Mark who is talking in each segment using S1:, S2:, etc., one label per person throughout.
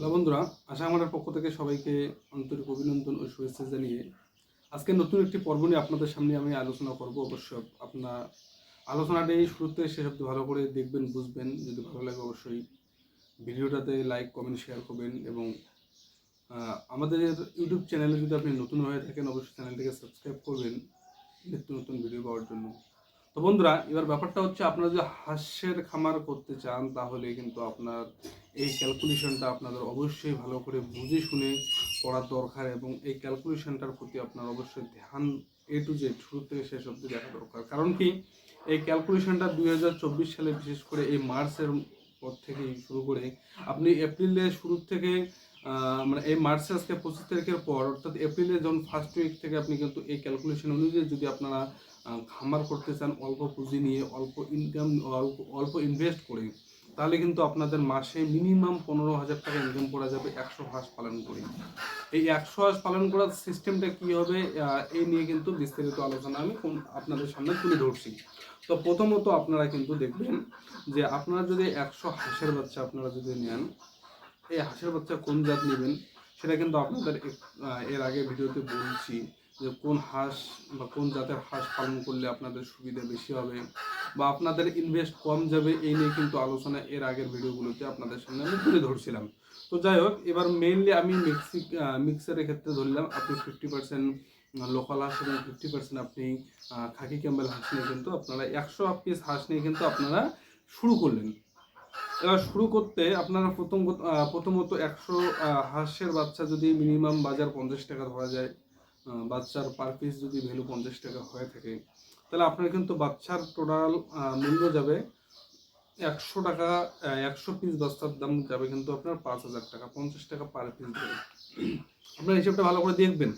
S1: Hello বন্ধুরা, আশা আমাদের পক্ষ থেকে সবাইকে আন্তরিক অভিনন্দন ও শুভেচ্ছা জানিয়ে আজকে নতুন একটি পর্ব নিয়ে আপনাদের সামনে আমি আলোচনা করব। অবশ্য আপনার আলোচনাটা শুরুতে শেষ অব্দি ভালো করে দেখবেন, বুঝবেন। যদি ভালো লাগে অবশ্যই ভিডিওটাতে লাইক কমেন্ট শেয়ার করবেন এবং আমাদের ইউটিউব চ্যানেলে যদি আপনি নতুন হয়ে থাকেন, অবশ্যই চ্যানেলটিকে সাবস্ক্রাইব করবেন। নিত্য নতুন ভিডিও পাওয়ার জন্য। তো বন্ধুরা, এবার ব্যাপারটা হচ্ছে আপনারা যদি হাঁসের খামার করতে চান, তাহলে কিন্তু আপনার এই ক্যালকুলেশনটা আপনাদের অবশ্যই ভালো করে বুঝে শুনে পড়ার দরকার এবং এই ক্যালকুলেশনটার প্রতি আপনার অবশ্যই ধ্যান এ টু জেড শুরু থেকে শেষ অবধি দেখা দরকার। কারণ কি? এই ক্যালকুলেশনটা দুই হাজার চব্বিশ সালে বিশেষ করে এই মার্চের পর থেকেই শুরু করে আপনি এপ্রিলের শুরু থেকে মানে এই মার্চে আজকে পঁচিশ তারিখের পর, অর্থাৎ এপ্রিলের যখন ফার্স্ট উইক থেকে আপনি কিন্তু এই ক্যালকুলেশন অনুযায়ী যদি আপনারা খামার করতে চান, অল্প পুঁজি নিয়ে, অল্প ইনকাম অল্প অল্প ইনভেস্ট করে, তাহলে কিন্তু আপনাদের মাসে মিনিমাম পনেরো হাজার টাকা ইনকাম করা যাবে, একশো হাঁস পালন করে। এই একশো হাঁস পালন করার সিস্টেমটা কী হবে? এই নিয়ে কিন্তু বিস্তারিত আলোচনা আমি আপনাদের সামনে তুলে ধরছি। তো প্রথমত আপনারা কিন্তু দেখবেন যে আপনারা যদি একশো হাঁসের বাচ্চা আপনারা যদি নেন এই হাঁসের বাচ্চা কোন জাত নেবেন সেটা কিন্তু আপনাদের এর আগে ভিডিওতে বলছি যে কোন হাঁস বা কোন জাতের হাঁস পালন করলে আপনাদের সুবিধা বেশি হবে বা আপনাদের ইনভেস্ট কম যাবে এই নিয়ে কিন্তু আলোচনা এর আগের ভিডিওগুলোতে আপনাদের সামনে আমি তুলে ধরছিলাম। তো যাই হোক, এবার মেইনলি আমি মিক্সি মিক্সারের ক্ষেত্রে ধরলাম, আপনি ফিফটি পার্সেন্ট লোকাল হাঁস এবং ফিফটি পার্সেন্ট আপনি খাকি ক্যাম্বেল হাঁস নিয়ে কিন্তু আপনারা একশো পিস হাঁস নিয়ে কিন্তু আপনারা শুরু করলেন। এবার শুরু করতে আপনারা প্রথম প্রথমত একশো হাঁসের বাচ্চা যদি মিনিমাম বাজার পঞ্চাশ টাকা ধরা যায় বাচ্চার পার পিস যদি ভ্যালু পঞ্চাশ টাকা হয়ে থাকে, তাহলে আপনার কিন্তু বাচ্চার টোটাল মূল্য যাবে একশো টাকা একশো পিস বাচ্চার দাম যাবে কিন্তু আপনার পাঁচ হাজার টাকা, পঞ্চাশ টাকা পার পিস যাবে। আপনার হিসেবটা ভালো করে দেখবেন।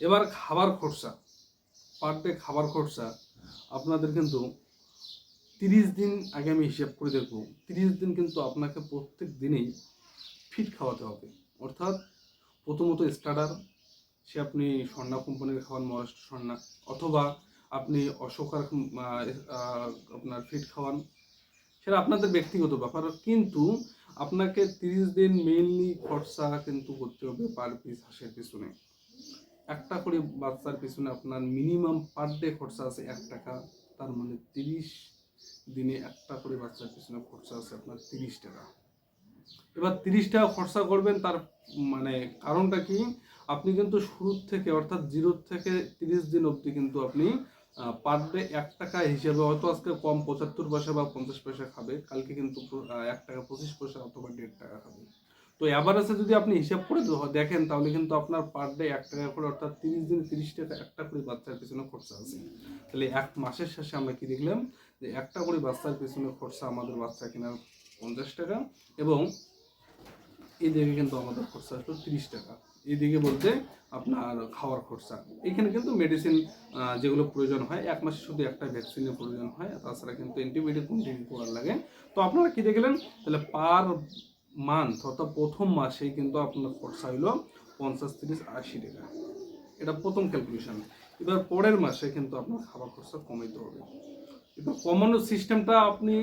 S1: এবার খাবার খরচা পার ডে খাবার খরচা, আপনাদের কিন্তু তিরিশ দিন আগে আমি হিসাব করে দেখব। তিরিশ দিন কিন্তু আপনাকে প্রত্যেক দিনেই ফিট খাওয়াতে হবে। অর্থাৎ প্রথমত স্টার্টার সে আপনি স্বর্ণা কোম্পানির খাওয়ান, মহারাষ্ট্র স্বর্ণা, অথবা আপনি অশোকার আপনার ফিট খাওয়ান। সেটা আপনাদের ব্যক্তিগত ব্যাপার, কিন্তু আপনাকে তিরিশ দিন মেইনলি খরচা কিন্তু করতে হবে পার পিস হাঁসের পিছনে। একটা করে বাচ্চার পিছনে আপনার মিনিমাম পার ডে খরচা আছে এক টাকা, তার মানে তিরিশ দিনে একটা করে বাচ্চার পিছনে খরচা আছে আপনার তিরিশ টাকা। এবার তিরিশ টাকা খরচা করবেন তার মানে কারণটা কি? আপনি কিন্তু শুরু থেকে অর্থাৎ জিরো থেকে তিরিশ দিন অবধি কিন্তু আপনি পার ডে এক টাকা হিসেবে হয়তো আজকে কম পঁচাত্তর পয়সা বা পঞ্চাশ পয়সা খাবে, কালকে কিন্তু এক টাকা পঁচিশ পয়সা অথবা দেড় টাকা খাবে। তো অ্যাভারেজে যদি আপনি হিসাব করে দেখেন তাহলে কিন্তু আপনার পার ডে এক টাকা করে অর্থাৎ তিরিশ দিন তিরিশ টাকা একটা করে বাচ্চার পিছনে খরচা আছে। তাহলে এক মাসের শেষে আমরা কি দেখলাম? যে একটা করে বাচ্চার পিছনে খরচা আমাদের বাচ্চা কেনার পঞ্চাশ টাকা এবং এদিকে কিন্তু আমাদের খরচা আসলো তিরিশ টাকা। এদিকে বলতে আপনার খাওয়ার খরচা। এখানে কিন্তু মেডিসিন যেগুলো প্রয়োজন হয়, এক মাসে শুধু একটা ভ্যাকসিনের প্রয়োজন হয় তাছাড়া কিন্তু অ্যান্টিবায়োটিক কন্টিনিউ করার লাগে। তো আপনারা কি দেখলেন? তাহলে পার মান্থ অর্থাৎ প্রথম মাসেই কিন্তু আপনার খরচা হলো পঞ্চাশ, তিরিশ, আশি টাকা। এটা প্রথম ক্যালকুলেশন এবার পরের মাসে কিন্তু আপনার খাবার খরচা কমাইতে হবে। কমানোর সিস্টেমটা আপনি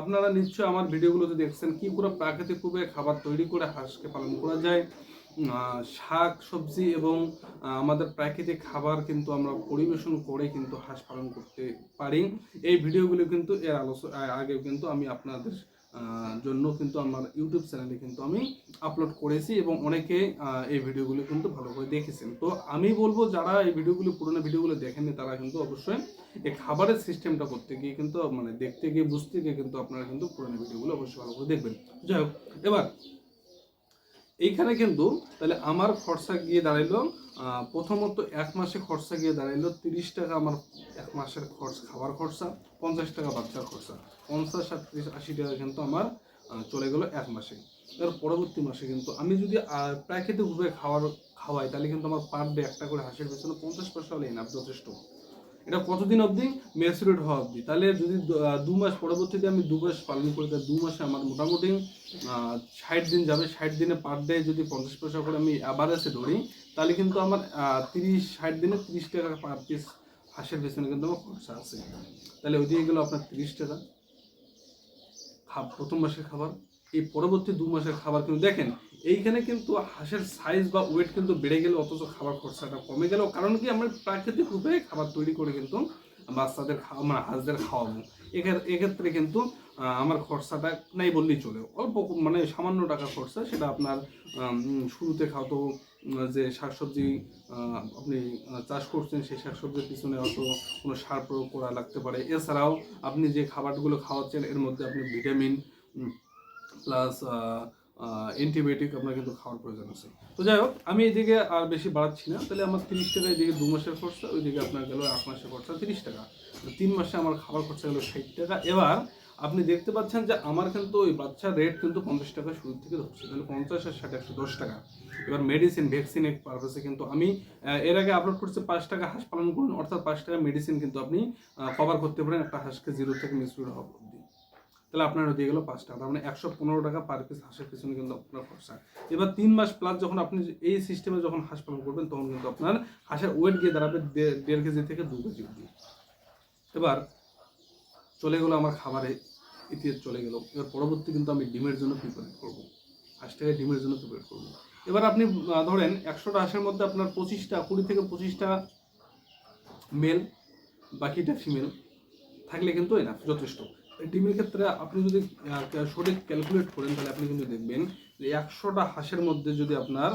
S1: আপনারা নিশ্চয়ই আমার ভিডিওগুলোতে দেখছেন, কি করে প্রাকৃতিক উপায়ে খাবার তৈরি করে হাঁসকে পালন করা যায়। শাক, সবজি এবং আমাদের প্রাকৃতিক খাবার কিন্তু আমরা পরিবেশন করে কিন্তু হাঁস পালন করতে পারি। এই ভিডিওগুলো কিন্তু এর আলোচনা আগে কিন্তু আমি আপনাদের জন্য কিন্তু আমার ইউটিউব চ্যানেলে কিন্তু আমি আপলোড করেছি এবং অনেকে এই ভিডিওগুলো কিন্তু ভালো করে দেখেছেন। তো আমি বলব, যারা এই ভিডিওগুলো, পুরোনো ভিডিওগুলো দেখেননি, তারা কিন্তু অবশ্যই এই খাবারের সিস্টেমটা করতে গিয়ে কিন্তু মানে দেখতে গিয়ে বুঝতে গিয়ে কিন্তু আপনারা কিন্তু পুরোনো ভিডিওগুলো অবশ্যই ভালো করে দেখবেন। যাই হোক এবার এইখানে কিন্তু তাহলে আমার খরচা গিয়ে দাঁড়াইলো প্রথমত এক মাসে খরচা গিয়ে দাঁড়াইলো তিরিশ টাকা আমার এক মাসের খরচ খাবার খরচা পঞ্চাশ টাকা বাচ্চার খরচা। পঞ্চাশ আর তিরিশ আশি টাকা কিন্তু আমার চলে গেলো এক মাসে। এর পরবর্তী মাসে কিন্তু আমি যদি আহ, প্রাকৃতিক উপায়ে খাবার খাওয়াই তাহলে কিন্তু আমার পার ডে একটা করে হাঁসের পেছনে পঞ্চাশ পয়সা হলে এনাফ যথেষ্ট। এটা কতদিন অবধি? ম্যাচুরেট হওয়া অবধি। তাহলে যদি দু- মাস পরবর্তীতে আমি দু মাস পালন করি, তাহলে দু মাসে আমার মোটামুটি ষাট দিন যাবে। ষাট দিনে পার ডে যদি পঞ্চাশ পয়সা করে আমি অ্যাভারেজে ধরি, তাহলে কিন্তু আমার তিরিশ, ষাট দিনে তিরিশ টাকা পার পিস হাঁসের পেছনে কিন্তু আমার খরচা আছে। তাহলে ওই ওইদিকে গেলো আপনার তিরিশ টাকা। প্রথম মাসের খাবার। এই পরবর্তী দু মাসের খাবার কিন্তু দেখেন এইখানে কিন্তু হাঁসের সাইজ বা ওয়েট কিন্তু বেড়ে গেলে অথচ খাবার খরচাটা কমে গেল কারণ কি আমরা প্রাকৃতিক রূপে খাবার তৈরি করে কিন্তু বাচ্চাদের খাওয়া মানে হাঁসদের খাওয়াবো। এক্ষেত্রে কিন্তু আমার খরচাটা নাই বললেই চলে। অল্প মানে সামান্য টাকা খরচা, সেটা আপনার শুরুতে খাওয়াতো যে শাকসবজি আপনি চাষ করছেন, সেই শাকসবজির পিছনে অত কোনো সার প্রয়োগ করা লাগতে পারে। এছাড়াও আপনি যে খাবারগুলো খাওয়াচ্ছেন, এর মধ্যে আপনি ভিটামিন প্লাস অ্যান্টিবায়োটিক আপনার কিন্তু খাওয়ার প্রয়োজন আছে। তো যাই হোক, আমি এদিকে আর বেশি বাড়াচ্ছি না। তাহলে আমার তিরিশ টাকা এদিকে দু মাসের খরচা, ওইদিকে আপনার গেল এক মাসের খরচা তিরিশ টাকা। তিন মাসে আমার খাবার খরচা গেলো ষাট টাকা। এবার আপনি দেখতে পাচ্ছেন যে আমার কিন্তু ওই বাচ্চার রেট কিন্তু পঞ্চাশ টাকা শুরু থেকে ধরছে। তাহলে পঞ্চাশ আর ষাট একশো দশ টাকা। এবার মেডিসিন ভ্যাকসিন এক পারপাসে কিন্তু আমি এর আগে আপলোড করছি পাঁচ টাকা হাঁস পালন করুন, অর্থাৎ পাঁচ টাকা মেডিসিন কিন্তু আপনি কভার করতে পারেন। একটা হাঁসকে জিরো থেকে অবধি তাহলে আপনার দিয়ে গেল পাঁচ টাকা। মানে একশো পনেরো টাকা পার পিস হাঁসের পিছনে কিন্তু আপনার খরচা। এবার তিন মাস প্লাস যখন আপনি এই সিস্টেমে যখন হাঁস পালন করবেন, তখন কিন্তু আপনার হাঁসের ওয়েট গিয়ে দাঁড়াবে দেড় কেজি থেকে দু কেজি অবধি। এবার চলে গেলো আমার খাবারে ইতিহাস চলে গেল। এবার পরবর্তী কিন্তু আমি ডিমের জন্য প্রিপারেট করব। হাঁসটাকে ডিমের জন্য প্রিপেয়ার করব। এবার আপনি ধরেন একশোটা হাঁসের মধ্যে আপনার পঁচিশটা, কুড়ি থেকে পঁচিশটা মেল বাকিটা ফিমেল থাকলে কিন্তু এনাফ যথেষ্ট। ডিমের ক্ষেত্রে আপনি যদি সঠিক ক্যালকুলেট করেন, তাহলে আপনি কিন্তু দেখবেন যে একশোটা হাঁসের মধ্যে যদি আপনার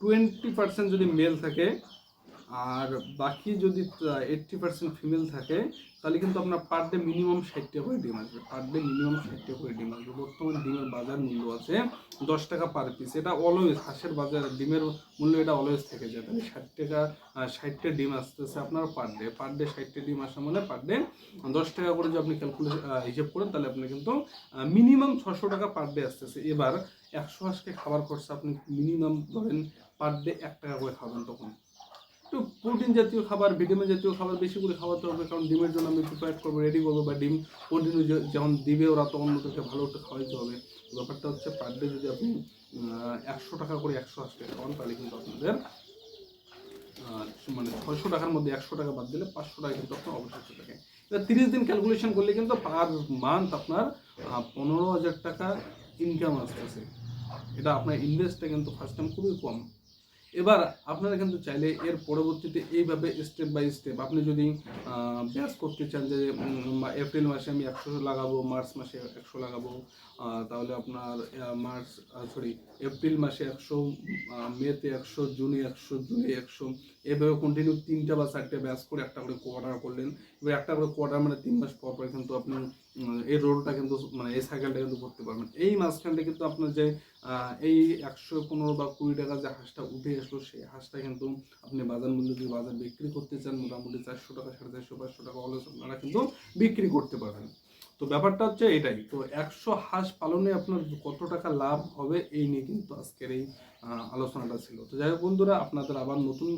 S1: টোয়েন্টি পার্সেন্ট যদি মেল থাকে, আর বাকি যদি এইট্টি পার্সেন্ট ফিমেল থাকে তাহলে কিন্তু আপনার পার ডে মিনিমাম ষাটটা করে ডিম আসবে। পার ডে মিনিমাম ষাটটা করে ডিম আসবে। বর্তমানে ডিমের বাজার মূল্য আছে দশ টাকা পার পিস এটা অলওয়েজ হাঁসের বাজার, ডিমের মূল্য এটা অলওয়েজ থেকে যায়। তাহলে ষাট টাকা ষাটটা ডিম আসতেছে আপনার পার ডে পার ডে ষাটটা ডিম আসা মানে পার ডে দশ টাকা করে যদি আপনি ক্যালকুলেট হিসেব করেন, তাহলে আপনি কিন্তু মিনিমাম ছশো টাকা পার ডে আসতেছে। এবার একশো হাঁসকে খাবার খরচা আপনি মিনিমাম ধরেন পার ডে এক টাকা করে খাবেন তখন। একটু প্রোটিন জাতীয় খাবার ভিটামিন জাতীয় খাবার, বেশি করে খাওয়াতে হবে কারণ ডিমের জন্য আমি প্রিপেয়ার করব রেডি করব, বা ডিম প্রোটিন যেমন দিবে ওরা, তখন ওদেরকে ভালো একটু খাওয়াইতে হবে। ব্যাপারটা হচ্ছে পার ডে যদি আপনি একশো টাকা করে একশো আশি টাকা খাওয়ান, তাহলে কিন্তু আপনাদের মানে ছয়শো টাকার মধ্যে একশো টাকা বাদ দিলে পাঁচশো টাকা কিন্তু আপনার অবশিষ্ট থাকে। এবার তিরিশ দিন ক্যালকুলেশন করলে কিন্তু পার মান্থ আপনার পনেরো হাজার টাকা ইনকাম আসতেছে। এটা আপনার ইনভেস্টটা কিন্তু ফার্স্ট টাইম খুবই কম। এবার আপনারা কিন্তু চাইলে এর পরবর্তীতে এইভাবে স্টেপ বাই স্টেপ আপনি যদি ব্যাস করতে চান যে এপ্রিল মাসে আমি একশো লাগাবো, মার্চ মাসে একশো লাগাবো তাহলে আপনার মার্চ সরি এপ্রিল মাসে একশো মেতে একশো, জুনে একশো, জুলাই একশো, এভাবে কন্টিনিউ তিনটা বা চারটে ব্যাস করে একটা করে কোয়ার্টার করলেন। এবার একটা করে কোয়ার্টার মানে তিন মাস পর পর কিন্তু আপনি এই রোলটা কিন্তু মানে এই সাইকেলটা কিন্তু করতে পারবেন। এই মাঝখানটা কিন্তু আপনার যে এই একশো পনেরো বা কুড়ি টাকা যে হাঁসটা উঠে আসলো, সেই হাঁসটা কিন্তু আপনি বাজার মূল্য যদি বাজার বিক্রি করতে চান, মোটামুটি চারশো টাকা, সাড়ে চারশো, পাঁচশো টাকা অলস আপনারা কিন্তু বিক্রি করতে পারবেন। তো ব্যাপারটা হচ্ছে এটাই। তো একশো হাঁস পালনে আপনার কত টাকা লাভ হবে, এই নিয়ে কিন্তু আজকের এই আলোচনাটা ছিল। তো যাই হোক বন্ধুরা, আপনাদের আবার নতুন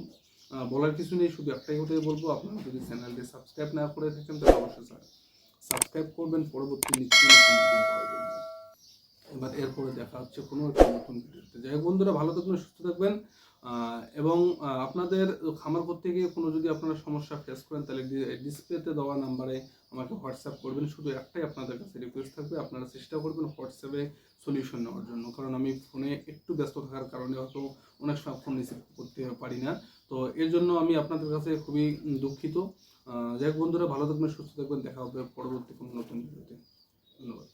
S1: বলার কিছু নেই, শুধু একটাই কথাই বলব, আপনারা যদি চ্যানেলটি সাবস্ক্রাইব না করে থাকেন, তাহলে অবশ্যই সাবস্ক্রাইব করবেন, পরবর্তী নিত্য নতুন ভিডিও পাওয়ার জন্য। এবার এরপরে দেখা হচ্ছে কোনো একটা নতুন ভিডিওতে। যাই হোক বন্ধুরা, ভালো থাকবেন, সুস্থ থাকবেন। এবং আপনাদের খামার করতে গিয়ে কোনো যদি আপনারা সমস্যা ফেস করেন, তাহলে ডিসপ্লেতে দেওয়া নাম্বারে আমাকে হোয়াটসঅ্যাপ করবেন। শুধু একটাই আপনাদের কাছে রিকোয়েস্ট থাকবে, আপনারা চেষ্টা করবেন হোয়াটসঅ্যাপে সলিউশন নেওয়ার জন্য। কারণ আমি ফোনে একটু ব্যস্ত থাকার কারণে হয়তো অনেক সময় ফোন রিসিভ করতে পারি না। তো এর জন্য আমি আপনাদের কাছে খুবই দুঃখিত। যাই হোক বন্ধুরা ভালো থাকবেন সুস্থ থাকবেন দেখা হবে পরবর্তী কোনো নতুন ভিডিওতে ধন্যবাদ।